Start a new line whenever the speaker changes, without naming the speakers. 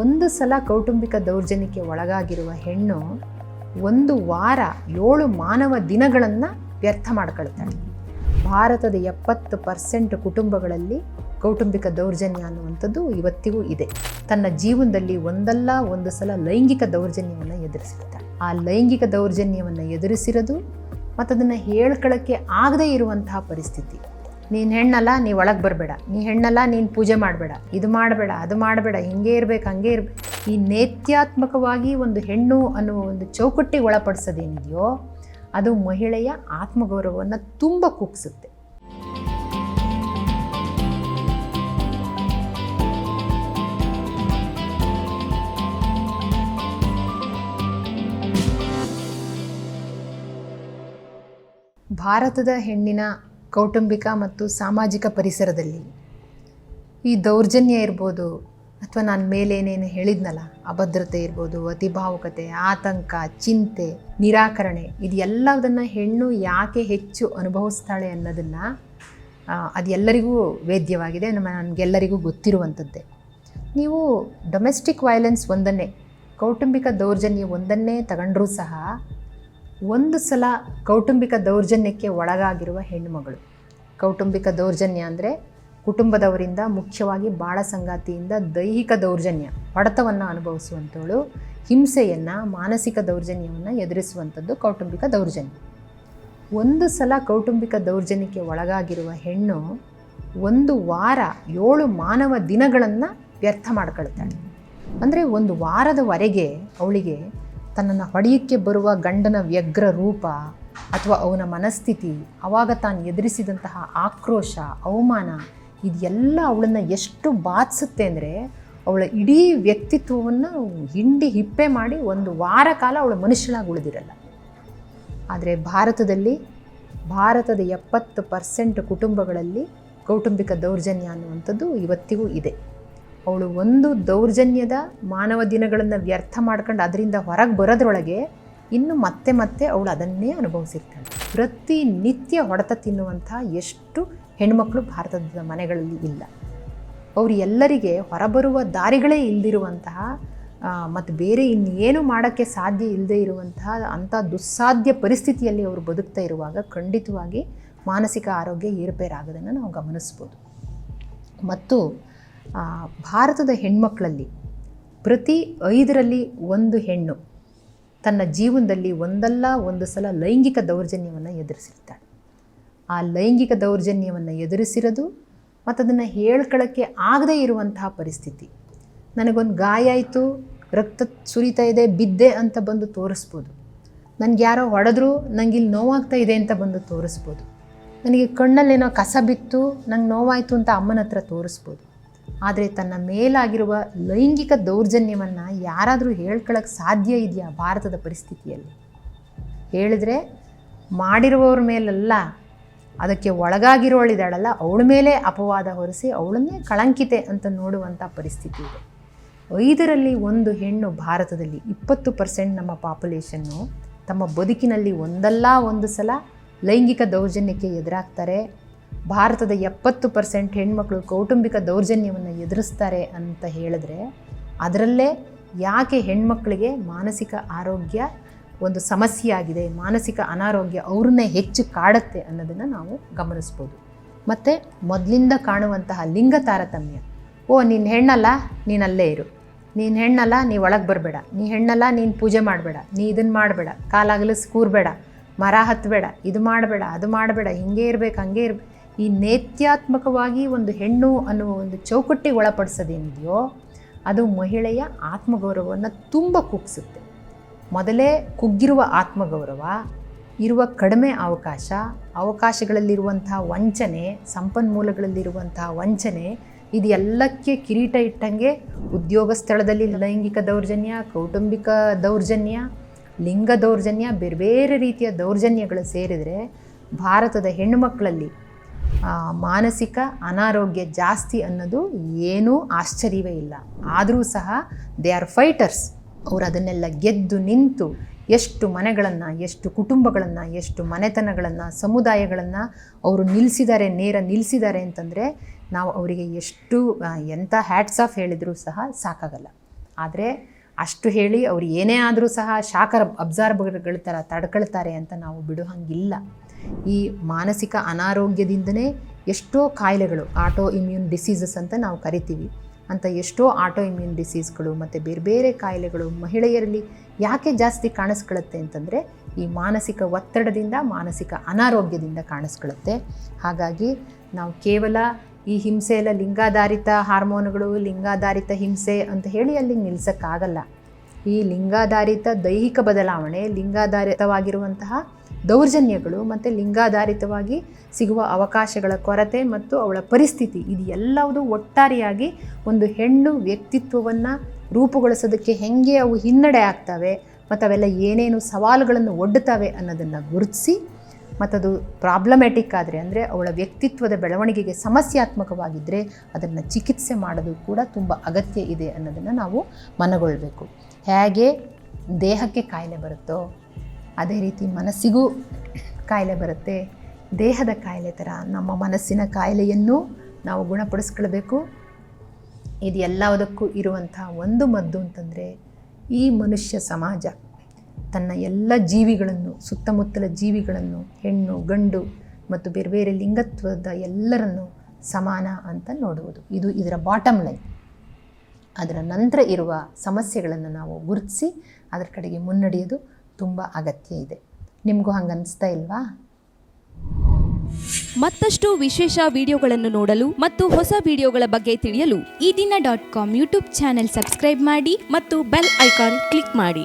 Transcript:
ಒಂದು ಸಲ ಕೌಟುಂಬಿಕ ದೌರ್ಜನ್ಯಕ್ಕೆ ಒಳಗಾಗಿರುವ ಹೆಣ್ಣು ಒಂದು ವಾರ ಏಳು ಮಾನವ ದಿನಗಳನ್ನು ವ್ಯರ್ಥ ಮಾಡ್ಕೊಳ್ತಾಳೆ. ಭಾರತದ ಎಪ್ಪತ್ತು ಪರ್ಸೆಂಟ್ ಕುಟುಂಬಗಳಲ್ಲಿ ಕೌಟುಂಬಿಕ ದೌರ್ಜನ್ಯ ಅನ್ನುವಂಥದ್ದು ಇವತ್ತಿಗೂ ಇದೆ. ತನ್ನ ಜೀವನದಲ್ಲಿ ಒಂದಲ್ಲ ಒಂದು ಸಲ ಲೈಂಗಿಕ ದೌರ್ಜನ್ಯವನ್ನು ಎದುರಿಸಿರ್ತಾಳೆ. ಆ ಲೈಂಗಿಕ ದೌರ್ಜನ್ಯವನ್ನು ಎದುರಿಸಿರೋದು ಮತ್ತು ಅದನ್ನು ಹೇಳ್ಕೊಳ್ಳೋಕ್ಕೆ ಆಗದೇ ಇರುವಂತಹ ಪರಿಸ್ಥಿತಿ. ನೀನು ಹೆಣ್ಣಲ್ಲ, ನೀ ಒಳಗೆ ಬರಬೇಡ. ನೀ ಹೆಣ್ಣಲ್ಲ, ನೀನು ಪೂಜೆ ಮಾಡಬೇಡ. ಇದು ಮಾಡಬೇಡ, ಅದು ಮಾಡಬೇಡ, ಹಿಂಗೆ ಇರಬೇಕು, ಹಂಗೆ ಇರಬೇಕು. ಈ ನೇತ್ಯಾತ್ಮಕವಾಗಿ ಒಂದು ಹೆಣ್ಣು ಅನ್ನುವ ಒಂದು ಚೌಕಟ್ಟಿಗೆ ಒಳಪಡಿಸೋದೇನಿದೆಯೋ, ಅದು ಮಹಿಳೆಯ ಆತ್ಮಗೌರವವನ್ನು ತುಂಬ ಕುಗ್ಸುತ್ತೆ. ಭಾರತದ ಹೆಣ್ಣಿನ ಕೌಟುಂಬಿಕ ಮತ್ತು ಸಾಮಾಜಿಕ ಪರಿಸರದಲ್ಲಿ. ಈ ದೌರ್ಜನ್ಯ ಇರ್ಬೋದು ಅಥವಾ ನಾನು ಮೇಲೇನೇನು ಹೇಳಿದ್ನಲ್ಲ, ಅಭದ್ರತೆ ಇರ್ಬೋದು, ಅತಿಭಾವುಕತೆ, ಆತಂಕ, ಚಿಂತೆ, ನಿರಾಕರಣೆ, ಇದು ಎಲ್ಲದನ್ನು ಹೆಣ್ಣು ಯಾಕೆ ಹೆಚ್ಚು ಅನುಭವಿಸ್ತಾಳೆ ಅನ್ನೋದನ್ನು ಅದು ಎಲ್ಲರಿಗೂ ವೇದ್ಯವಾಗಿದೆ, ನಮ್ಮ ನನಗೆಲ್ಲರಿಗೂ ಗೊತ್ತಿರುವಂಥದ್ದೇ. ನೀವು ಡೊಮೆಸ್ಟಿಕ್ ವೈಲೆನ್ಸ್ ಒಂದನ್ನೇ, ಕೌಟುಂಬಿಕ ದೌರ್ಜನ್ಯ ಒಂದನ್ನೇ ತಗೊಂಡ್ರೂ ಸಹ, ಒಂದು ಸಲ ಕೌಟುಂಬಿಕ ದೌರ್ಜನ್ಯಕ್ಕೆ ಒಳಗಾಗಿರುವ ಹೆಣ್ಣುಮಗಳು. ಕೌಟುಂಬಿಕ ದೌರ್ಜನ್ಯ ಅಂದರೆ ಕುಟುಂಬದವರಿಂದ ಮುಖ್ಯವಾಗಿ ಬಾಳ ಸಂಗಾತಿಯಿಂದ ದೈಹಿಕ ದೌರ್ಜನ್ಯ, ಹೊಡೆತವನ್ನು ಅನುಭವಿಸುವಂಥವಳು, ಹಿಂಸೆಯನ್ನು, ಮಾನಸಿಕ ದೌರ್ಜನ್ಯವನ್ನು ಎದುರಿಸುವಂಥದ್ದು ಕೌಟುಂಬಿಕ ದೌರ್ಜನ್ಯ. ಒಂದು ಸಲ ಕೌಟುಂಬಿಕ ದೌರ್ಜನ್ಯಕ್ಕೆ ಒಳಗಾಗಿರುವ ಹೆಣ್ಣು ಒಂದು ವಾರ ಏಳು ಮಾನವ ದಿನಗಳನ್ನು ವ್ಯರ್ಥ ಮಾಡ್ಕೊಳ್ತಾಳೆ. ಅಂದರೆ ಒಂದು ವಾರದವರೆಗೆ ಅವಳಿಗೆ ತನ್ನನ್ನು ಹೊಡೆಯಕ್ಕೆ ಬರುವ ಗಂಡನ ವ್ಯಗ್ರ ರೂಪ ಅಥವಾ ಅವನ ಮನಸ್ಥಿತಿ ಆವಾಗ ತಾನು ಎದುರಿಸಿದಂತಹ ಆಕ್ರೋಶ, ಅವಮಾನ, ಇದೆಲ್ಲ ಅವಳನ್ನು ಎಷ್ಟು ಬಾಧಿಸುತ್ತೆ ಅಂದರೆ ಅವಳ ಇಡೀ ವ್ಯಕ್ತಿತ್ವವನ್ನು ಹಿಂಡಿ ಹಿಪ್ಪೆ ಮಾಡಿ ಒಂದು ವಾರ ಕಾಲ ಅವಳು ಮನುಷ್ಯಳಾಗಿ ಉಳಿದಿರಲ್ಲ. ಆದರೆ ಭಾರತದಲ್ಲಿ, ಭಾರತದ ಎಪ್ಪತ್ತು ಪರ್ಸೆಂಟ್ ಕುಟುಂಬಗಳಲ್ಲಿ ಕೌಟುಂಬಿಕ ದೌರ್ಜನ್ಯ ಅನ್ನುವಂಥದ್ದು ಇವತ್ತಿಗೂ ಇದೆ. ಅವಳು ಒಂದು ದೌರ್ಜನ್ಯದ ಮಾನವ ದಿನಗಳನ್ನು ವ್ಯರ್ಥ ಮಾಡ್ಕೊಂಡು ಅದರಿಂದ ಹೊರಗೆ ಬರೋದ್ರೊಳಗೆ ಇನ್ನು ಮತ್ತೆ ಮತ್ತೆ ಅವಳು ಅದನ್ನೇ ಅನುಭವಿಸಿರ್ತಾಳೆ. ಪ್ರತಿನಿತ್ಯ ಹೊಡೆತ ತಿನ್ನುವಂಥ ಎಷ್ಟು ಹೆಣ್ಮಕ್ಳು ಭಾರತದ ಮನೆಗಳಲ್ಲಿ ಇಲ್ಲ. ಅವರು ಎಲ್ಲರಿಗೆ ಹೊರಬರುವ ದಾರಿಗಳೇ ಇಲ್ಲದಿರುವಂತಹ ಮತ್ತು ಬೇರೆ ಇನ್ನೇನು ಮಾಡೋಕ್ಕೆ ಸಾಧ್ಯ ಇಲ್ಲದೆ ಇರುವಂತಹ ಅಂಥ ದುಸ್ಸಾಧ್ಯ ಪರಿಸ್ಥಿತಿಯಲ್ಲಿ ಅವರು ಬದುಕ್ತಾ ಇರುವಾಗ ಖಂಡಿತವಾಗಿ ಮಾನಸಿಕ ಆರೋಗ್ಯ ಏರುಪೇರಾಗೋದನ್ನು ನಾವು ಗಮನಿಸ್ಬೋದು. ಮತ್ತು ಭಾರತದ ಹೆಣ್ಮಕ್ಳಲ್ಲಿ ಪ್ರತಿ ಐದರಲ್ಲಿ ಒಂದು ಹೆಣ್ಣು ತನ್ನ ಜೀವನದಲ್ಲಿ ಒಂದಲ್ಲ ಒಂದು ಸಲ ಲೈಂಗಿಕ ದೌರ್ಜನ್ಯವನ್ನು ಎದುರಿಸಿರ್ತಾಳೆ. ಆ ಲೈಂಗಿಕ ದೌರ್ಜನ್ಯವನ್ನು ಎದುರಿಸಿರೋದು ಮತ್ತು ಅದನ್ನು ಹೇಳ್ಕೊಳ್ಳೋಕ್ಕೆ ಆಗದೇ ಇರುವಂತಹ ಪರಿಸ್ಥಿತಿ. ನನಗೊಂದು ಗಾಯ ಆಯಿತು, ರಕ್ತ ಸುರಿತಾ ಇದೆ, ಬಿದ್ದೆ ಅಂತ ಬಂದು ತೋರಿಸ್ಬೋದು. ನನಗೆ ಯಾರೋ ಹೊಡೆದ್ರು ನನಗೆ ಇಲ್ಲಿ ನೋವಾಗ್ತಾ ಇದೆ ಅಂತ ಬಂದು ತೋರಿಸ್ಬೋದು. ನನಗೆ ಕಣ್ಣಲ್ಲೇನೋ ಕಸ ಬಿತ್ತು, ನಂಗೆ ನೋವಾಯಿತು ಅಂತ ಅಮ್ಮನ ಹತ್ರ ತೋರಿಸ್ಬೋದು. ಆದರೆ ತನ್ನ ಮೇಲಾಗಿರುವ ಲೈಂಗಿಕ ದೌರ್ಜನ್ಯವನ್ನು ಯಾರಾದರೂ ಹೇಳ್ಕೊಳ್ಳೋಕ್ಕೆ ಸಾಧ್ಯ ಇದೆಯಾ ಭಾರತದ ಪರಿಸ್ಥಿತಿಯಲ್ಲಿ? ಹೇಳಿದರೆ, ಮಾಡಿರುವವ್ರ ಮೇಲಲ್ಲ, ಅದಕ್ಕೆ ಒಳಗಾಗಿರೋಳಿದಾಳಲ್ಲ ಅವಳ ಮೇಲೆ ಅಪವಾದ ಹೊರಿಸಿ ಅವಳನ್ನೇ ಕಳಂಕಿತೆ ಅಂತ ನೋಡುವಂಥ ಪರಿಸ್ಥಿತಿ ಇದೆ. ಐದರಲ್ಲಿ ಒಂದು ಹೆಣ್ಣು ಭಾರತದಲ್ಲಿ ಇಪ್ಪತ್ತು ಪರ್ಸೆಂಟ್ ನಮ್ಮ ಪಾಪ್ಯುಲೇಷನ್ನು ತಮ್ಮ ಬದುಕಿನಲ್ಲಿ ಒಂದಲ್ಲ ಒಂದು ಸಲ ಲೈಂಗಿಕ ದೌರ್ಜನ್ಯಕ್ಕೆ ಎದುರಾಗ್ತಾರೆ. ಭಾರತದ ಎಪ್ಪತ್ತು ಪರ್ಸೆಂಟ್ ಹೆಣ್ಮಕ್ಳು ಕೌಟುಂಬಿಕ ದೌರ್ಜನ್ಯವನ್ನು ಎದುರಿಸ್ತಾರೆ ಅಂತ ಹೇಳಿದ್ರೆ ಅದರಲ್ಲೇ ಯಾಕೆ ಹೆಣ್ಮಕ್ಳಿಗೆ ಮಾನಸಿಕ ಆರೋಗ್ಯ ಒಂದು ಸಮಸ್ಯೆಯಾಗಿದೆ, ಮಾನಸಿಕ ಅನಾರೋಗ್ಯ ಅವ್ರನ್ನೇ ಹೆಚ್ಚು ಕಾಡುತ್ತೆ ಅನ್ನೋದನ್ನು ನಾವು ಗಮನಿಸ್ಬೋದು. ಮತ್ತು ಮೊದಲಿಂದ ಕಾಣುವಂತಹ ಲಿಂಗ ತಾರತಮ್ಯ, ಓ ನೀನು ಹೆಣ್ಣಲ್ಲ, ನೀನು ಅಲ್ಲೇ ಇರು. ನೀನು ಹೆಣ್ಣಲ್ಲ, ನೀ ಒಳಗೆ ಬರಬೇಡ. ನೀ ಹೆಣ್ಣಲ್ಲ, ನೀನು ಪೂಜೆ ಮಾಡಬೇಡ. ನೀ ಇದನ್ನು ಮಾಡಬೇಡ. ಕಾಲಾಗಲಿಸ್ ಕೂರಬೇಡ. ಮರ ಹತ್ತಬೇಡ ಇದು ಮಾಡಬೇಡ, ಅದು ಮಾಡಬೇಡ. ಹಿಂಗೆ ಇರಬೇಕು, ಹಂಗೆ ಇರ್ಬೇಕು. ಈ ನೇತ್ಯಾತ್ಮಕವಾಗಿ ಒಂದು ಹೆಣ್ಣು ಅನ್ನುವ ಒಂದು ಚೌಕಟ್ಟಿಗೆ ಒಳಪಡಿಸೋದೇನಿದೆಯೋ, ಅದು ಮಹಿಳೆಯ ಆತ್ಮಗೌರವವನ್ನು ತುಂಬ ಕುಗ್ಗಿಸುತ್ತೆ ಮೊದಲೇ ಕುಗ್ಗಿರುವ ಆತ್ಮಗೌರವ, ಇರುವ ಕಡಿಮೆ ಅವಕಾಶ ಅವಕಾಶಗಳಲ್ಲಿರುವಂಥ ವಂಚನೆ ಸಂಪನ್ಮೂಲಗಳಲ್ಲಿರುವಂಥ ವಂಚನೆ, ಇದು ಎಲ್ಲಕ್ಕೆ ಕಿರೀಟ ಇಟ್ಟಂಗೆ ಉದ್ಯೋಗ ಸ್ಥಳದಲ್ಲಿ ಲೈಂಗಿಕ ದೌರ್ಜನ್ಯ, ಕೌಟುಂಬಿಕ ದೌರ್ಜನ್ಯ, ಲಿಂಗ ದೌರ್ಜನ್ಯ ಬೇರೆ ಬೇರೆ ರೀತಿಯ ದೌರ್ಜನ್ಯಗಳು ಸೇರಿದರೆ ಭಾರತದ ಹೆಣ್ಣುಮಕ್ಕಳಲ್ಲಿ ಮಾನಸಿಕ ಅನಾರೋಗ್ಯ ಜಾಸ್ತಿ ಅನ್ನೋದು ಏನೂ ಆಶ್ಚರ್ಯವೇ ಇಲ್ಲ. ಆದರೂ ಸಹ ದೇ ಆರ್ ಫೈಟರ್ಸ್ ಅವರು ಅದನ್ನೆಲ್ಲ ಗೆದ್ದು ನಿಂತು ಎಷ್ಟು ಮನೆಗಳನ್ನು, ಎಷ್ಟು ಕುಟುಂಬಗಳನ್ನು, ಎಷ್ಟು ಮನೆತನಗಳನ್ನು, ಸಮುದಾಯಗಳನ್ನು ಅವರು ನಿಲ್ಲಿಸಿದ್ದಾರೆ ನೇರ ನಿಲ್ಲಿಸಿದ್ದಾರೆ ಅಂತಂದರೆ ನಾವು ಅವರಿಗೆ ಎಷ್ಟು ಎಂಥ ಹ್ಯಾಟ್ಸ್ ಆಫ್ ಹೇಳಿದರೂ ಸಹ ಸಾಕಾಗಲ್ಲ. ಆದರೆ ಅಷ್ಟು ಹೇಳಿ ಅವ್ರು ಏನೇ ಆದರೂ ಸಹ ಶಾಖ ಅಬ್ಸಾರ್ಬರ್ಗಳ ಥರ ತಡ್ಕೊಳ್ತಾರೆ ಅಂತ ನಾವು ಬಿಡೋ ಹಂಗಿಲ್ಲ ಈ ಮಾನಸಿಕ ಅನಾರೋಗ್ಯದಿಂದನೇ ಎಷ್ಟೋ ಕಾಯಿಲೆಗಳು ಆಟೋ ಇಮ್ಯೂನ್ ಡಿಸೀಸಸ್ ಅಂತ ನಾವು ಕರಿತೀವಿ. ಅಂತ ಎಷ್ಟೋ ಆಟೋ ಇಮ್ಯೂನ್ ಡಿಸೀಸ್ಗಳು ಮತ್ತು ಬೇರೆ ಬೇರೆ ಕಾಯಿಲೆಗಳು ಮಹಿಳೆಯರಲ್ಲಿ ಯಾಕೆ ಜಾಸ್ತಿ ಕಾಣಿಸ್ಕೊಳ್ಳುತ್ತೆ ಅಂತಂದರೆ ಈ ಮಾನಸಿಕ ಒತ್ತಡದಿಂದ, ಮಾನಸಿಕ ಅನಾರೋಗ್ಯದಿಂದ ಕಾಣಿಸ್ಕೊಳ್ಳುತ್ತೆ. ಹಾಗಾಗಿ ನಾವು ಕೇವಲ ಈ ಹಿಂಸೆ ಎಲ್ಲ ಲಿಂಗಾಧಾರಿತ ಹಾರ್ಮೋನುಗಳು, ಲಿಂಗಾಧಾರಿತ ಹಿಂಸೆ ಅಂತ ಹೇಳಿ ಅಲ್ಲಿ ನಿಲ್ಸೋಕ್ಕಾಗಲ್ಲ. ಈ ಲಿಂಗಾಧಾರಿತ ದೈಹಿಕ ಬದಲಾವಣೆ, ಲಿಂಗಾಧಾರಿತವಾಗಿರುವಂತಹ ದೌರ್ಜನ್ಯಗಳು ಮತ್ತು ಲಿಂಗಾಧಾರಿತವಾಗಿ ಸಿಗುವ ಅವಕಾಶಗಳ ಕೊರತೆ ಮತ್ತು ಅವಳ ಪರಿಸ್ಥಿತಿ ಇದು ಎಲ್ಲವುದು ಒಟ್ಟಾರೆಯಾಗಿ ಒಂದು ಹೆಣ್ಣು ವ್ಯಕ್ತಿತ್ವವನ್ನು ರೂಪುಗೊಳಿಸೋದಕ್ಕೆ ಹೆಂಗೆ ಅವು ಹಿನ್ನಡೆ ಆಗ್ತವೆ ಮತ್ತು ಅವೆಲ್ಲ ಏನೇನು ಸವಾಲುಗಳನ್ನು ಒಡ್ಡುತ್ತವೆ ಅನ್ನೋದನ್ನು ಗುರುತಿಸಿ, ಮತ್ತದು ಪ್ರಾಬ್ಲಮ್ಯಾಟಿಕ್ ಆದರೆ ಅಂದರೆ ಅವಳ ವ್ಯಕ್ತಿತ್ವದ ಬೆಳವಣಿಗೆಗೆ ಸಮಸ್ಯಾತ್ಮಕವಾಗಿದ್ದರೆ ಅದನ್ನು ಚಿಕಿತ್ಸೆ ಮಾಡೋದು ಕೂಡ ತುಂಬ ಅಗತ್ಯ ಇದೆ ಅನ್ನೋದನ್ನು ನಾವು ಮನಗೊಳ್ಳಬೇಕು ಹೇಗೆ ದೇಹಕ್ಕೆ ಕಾಯಿಲೆ ಬರುತ್ತೋ, ಅದೇ ರೀತಿ ಮನಸ್ಸಿಗೂ ಕಾಯಿಲೆ ಬರುತ್ತೆ. ದೇಹದ ಕಾಯಿಲೆ ಥರ ನಮ್ಮ ಮನಸ್ಸಿನ ಕಾಯಿಲೆಯನ್ನು ನಾವು ಗುಣಪಡಿಸ್ಕೊಳ್ಬೇಕು. ಇದು ಎಲ್ಲದಕ್ಕೂ ಇರುವಂಥ ಒಂದು ಮದ್ದು ಅಂತಂದರೆ ಈ ಮನುಷ್ಯ ಸಮಾಜ. ತನ್ನ ಎಲ್ಲ ಜೀವಿಗಳನ್ನು, ಸುತ್ತಮುತ್ತಲ ಜೀವಿಗಳನ್ನು, ಹೆಣ್ಣು, ಗಂಡು ಮತ್ತು ಬೇರೆ ಬೇರೆ ಲಿಂಗತ್ವದ ಎಲ್ಲರನ್ನು ಸಮಾನ ಅಂತ ನೋಡುವುದು ಇದು ಇದರ ಬಾಟಮ್ ಲೈನ್ ಅದರ ನಂತರ ಇರುವ ಸಮಸ್ಯೆಗಳನ್ನು ನಾವು ಗುರುತಿಸಿ ಅದರ ಕಡೆಗೆ ಮುನ್ನಡೆಯೋದು ತುಂಬ ಅಗತ್ಯ ಇದೆ. ನಿಮಗೂ ಹಂಗೆ ಅನಿಸ್ತಾ ಇಲ್ವಾ?
ಮತ್ತಷ್ಟು ವಿಶೇಷ ವಿಡಿಯೋಗಳನ್ನು ನೋಡಲು ಮತ್ತು ಹೊಸ ವಿಡಿಯೋಗಳ ಬಗ್ಗೆ ತಿಳಿಯಲು
Ee Dina dot com YouTube channel subscribe ಮಾಡಿ
ಮತ್ತು ಬೆಲ್ ಐಕಾನ್ ಕ್ಲಿಕ್ ಮಾಡಿ.